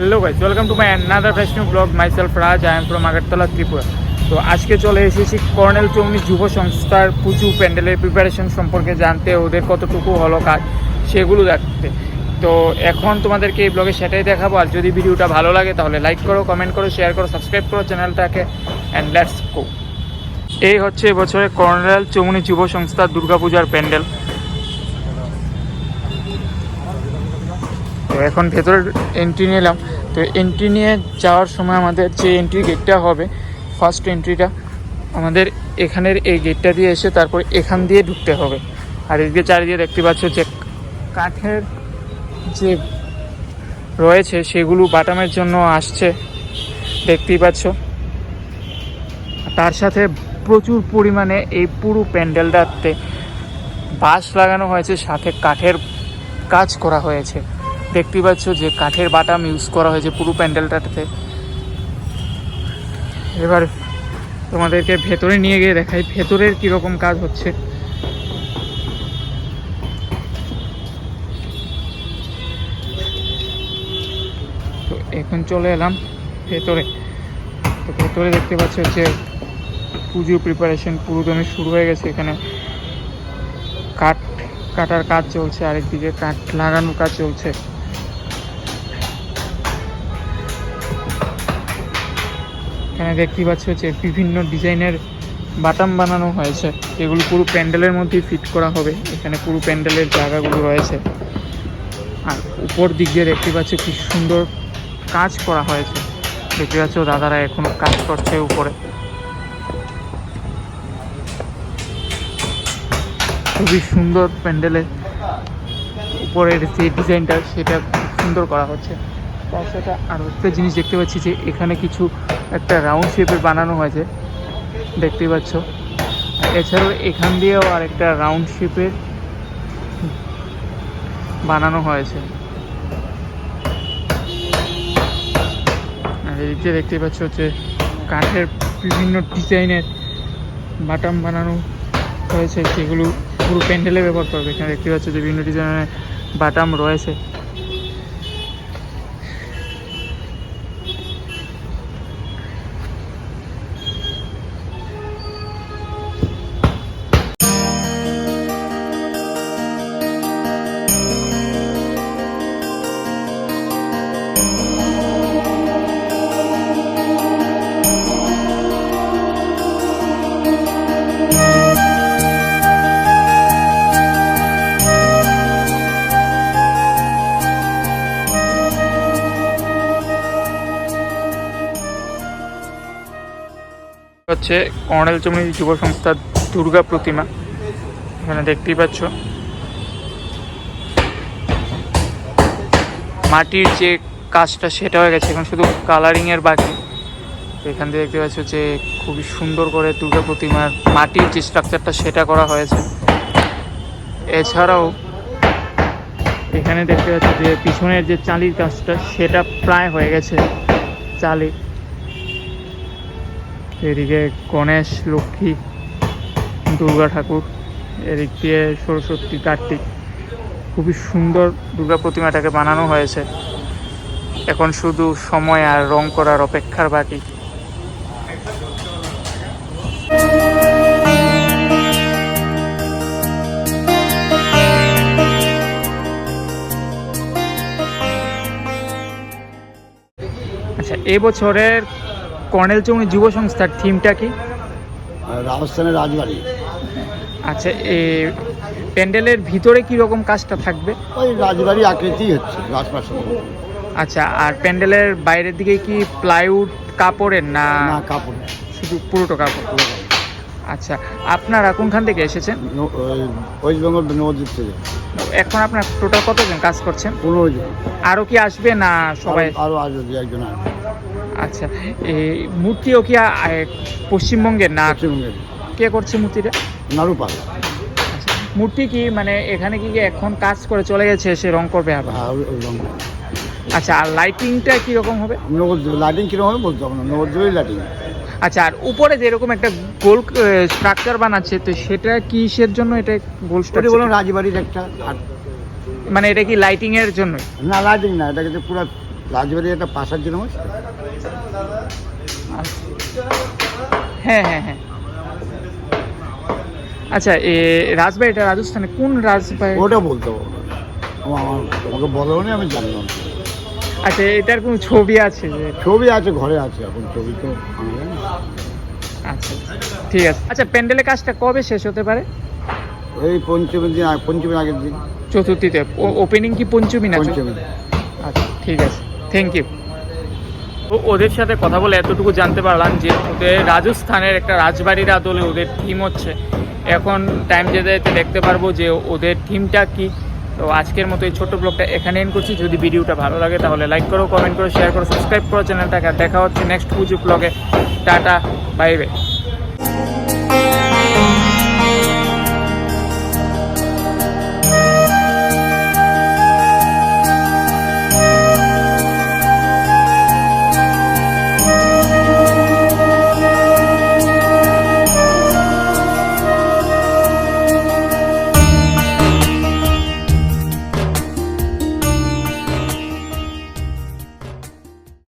Hello guys welcome to my another fresh new blog myself Raj I am from Agartala Tripura তো আজকে চলে এসেছি colonel Chaumoni যুব সংস্থার পুজো প্যান্ডেলের প্রিপারেশন সম্পর্কে জানতে, ওদের কতটুকু হলো কাজ, সেগুলো দেখতে। তো, এখন তোমাদেরকে এই ব্লগে সেটাই দেখাবো। আর যদি ভিডিওটা ভালো লাগে, তাহলে লাইক করো কমেন্ট করো শেয়ার করো সাবস্ক্রাইব করো চ্যানেলটাকে অ্যান্ড লেটস গো এই হচ্ছে এবছরে কর্নেল চৌমনি যুব সংস্থার দুর্গাপূজার প্যান্ডেল। এখন ভেতরে এন্ট্রি নিলাম। তো এন্ট্রি নিয়ে যাওয়ার সময় আমাদের যে এন্ট্রি গেটটা হবে ফার্স্ট এন্ট্রিটা আমাদের এখানের এই গেটটা দিয়ে এসে তারপর এখান দিয়ে ঢুকতে হবে। আর এদিকে চারিদিকে দেখতে পাচ্ছ যে কাঠের যে রয়েছে, সেগুলো বাটামের জন্য আসছে। দেখতেই পাচ্ছ। তার সাথে প্রচুর পরিমাণে এই পুরো প্যান্ডেলটাতে বাঁশ লাগানো হয়েছে, সাথে কাঠের কাজ করা হয়েছে। দেখতেই পাচ্ছ যে কাঠের বাটাম ইউজ করা হয়েছে পুরো প্যান্ডেলটাতে। এবার তোমাদেরকে ভেতরে নিয়ে গিয়ে দেখাই, ভেতরের কীরকম কাজ হচ্ছে। তো এখন চলে এলাম ভেতরে। তো ভেতরে দেখতে পাচ্ছ হচ্ছে পুজো প্রিপারেশন পুরোদমে শুরু হয়ে গেছে এখানে। কাঠ, কাটার কাজ চলছে, আরেকদিকে কাঠ লাগানোর কাজ চলছে। এখানে দেখতে পাচ্ছি হচ্ছে বিভিন্ন ডিজাইনের বাটাম বানানো হয়েছে। এগুলো পুরো প্যান্ডেলের মধ্যেই ফিট করা হবে। এখানে পুরো প্যান্ডেলের জায়গাগুলো রয়েছে। আর উপর দিক দিয়ে দেখতে পাচ্ছ কি সুন্দর কাজ করা হয়েছে। দেখতে পাচ্ছ দাদারা এখনও কাজ করছে উপরে। খুবই সুন্দর প্যান্ডেলের উপরের যে ডিজাইনটা, সেটা সুন্দর করা হচ্ছে। সাথে আরও একটা জিনিস দেখতে পাচ্ছি যে এখানে কিছু একটা রাউন্ড শেপের বানানো হয়েছে, দেখতেই পাচ্ছ। এছাড়াও এখান দিয়েও আর একটা রাউন্ড শেপের বানানো হয়েছে। আর এই যে দেখতেই পাচ্ছ হচ্ছে কাঠের বিভিন্ন ডিজাইনের বাটাম বানানো হয়েছে সেগুলো পুরো প্যান্ডেলে ব্যবহার করবে এখানে দেখতে পাচ্ছ যে বিভিন্ন ডিজাইনের বাটাম রয়েছে। হচ্ছে কর্নেল চমনি যুব সংস্থার দুর্গা প্রতিমা। এখানে দেখতেই পাচ্ছ। মাটির যে কাজটা, সেটা হয়ে গেছে। এখন শুধু কালারিংয়ের বাকি। এখান থেকে দেখতে পাচ্ছ যে খুবই সুন্দর করে দুর্গা প্রতিমার মাটির যে স্ট্রাকচারটা সেটা করা হয়েছে। এছাড়াও এখানে দেখতে পাচ্ছ যে পিছনের যে চালির কাজটা, সেটা প্রায় হয়ে গেছে। চালি এদিকে গণেশ, লক্ষ্মী, দুর্গা ঠাকুর, এদিক দিয়ে সরস্বতী, কার্তিক। খুবই সুন্দর দুর্গা প্রতিমাটাকে বানানো হয়েছে। এখন শুধু সময় আর রং করার অপেক্ষার বাকি। আচ্ছা এবছরের কর্নেল চৌনি যুব সংস্থার থিমটা কি? রাজস্থানের রাজবাড়ি। আচ্ছা এ প্যান্ডেলের ভিতরে কি রকম কাজটা থাকবে? ওই রাজবাড়ি আকৃতি হচ্ছে রাজপ্রাসাদ। আচ্ছা আর প্যান্ডেলের বাইরের দিকে কি প্লাইউড কাপড়ের না না কাপড় শুধু পুরোটা কাপড়? আচ্ছা আপনারা কোনখান থেকে এসেছেন? ওয়েস্ট বেঙ্গল নবদ্বীপ থেকে। এখন আপনার টোটাল কতজন কাজ করছেন? পনেরো জন। আরও কি আসবে না সবাই? আরো- আরও আসবে একজন আসবে। আচ্ছা এই মূর্তিও কি পশ্চিমবঙ্গের না? পশ্চিমবঙ্গের। কে করছে মূর্তিটা? নারুপাল। আচ্ছা, মূর্তি কি মানে এখানে কি এখন কাজ করে চলে গেছে সে রং করবে আবার। আচ্ছা আর লাইটিংটা কি রকম হবে লাইটিং কীরকম হবে বলতে হবে নবদ্বীপের লাইটিং আচ্ছা আর উপরে যেরকম একটা গোল স্ট্রাকচার বানাচ্ছে তো সেটা কিসের জন্য এটা গোল স্ট্রাকচার বলুন রাজবাড়ির একটা মানে এটা কি লাইটিং এর জন্য না লাইটিং না এটাকে যে পুরো রাজবাড়ির একটা পাশার জন্য হ্যাঁ হ্যাঁ হ্যাঁ। আচ্ছা এ রাজবাড়িটা রাজস্থানে কোন রাজবাড়ি? ওটা বলতে পারব তোমাকে বলো না আমি জানলাম আচ্ছা এটার কোনো ছবি আছে যে? ছবি আছে ঘরে আছে এখন ছবি তো আচ্ছা ঠিক আছে। আচ্ছা প্যান্ডেলের কাজটা কবে শেষ হতে পারে? এই পঞ্চমীর দিন পঞ্চমীর আগের দিন। চতুর্থীতে। ওপেনিং কি পঞ্চমী না? পঞ্চমী। আচ্ছা ঠিক আছে। থ্যাংক ইউ ওদের সাথে কথা বলে এতটুকু জানতে পারলাম যে ওদের রাজস্থানের একটা রাজবাড়ির আদলে ওদের থিম হচ্ছে। এখন টাইম যেতে যেতে দেখতে পারব যে ওদের থিমটা কি। তো আজকের মতো এই ছোট্ট ব্লগটা এখানে এন্ড করছি। যদি ভিডিওটা ভালো লাগে তাহলে লাইক করো কমেন্ট করো শেয়ার করো সাবস্ক্রাইব করো চ্যানেলটাকে দেখা হচ্ছে নেক্সট পুজো ব্লগে টাটা বাই বাই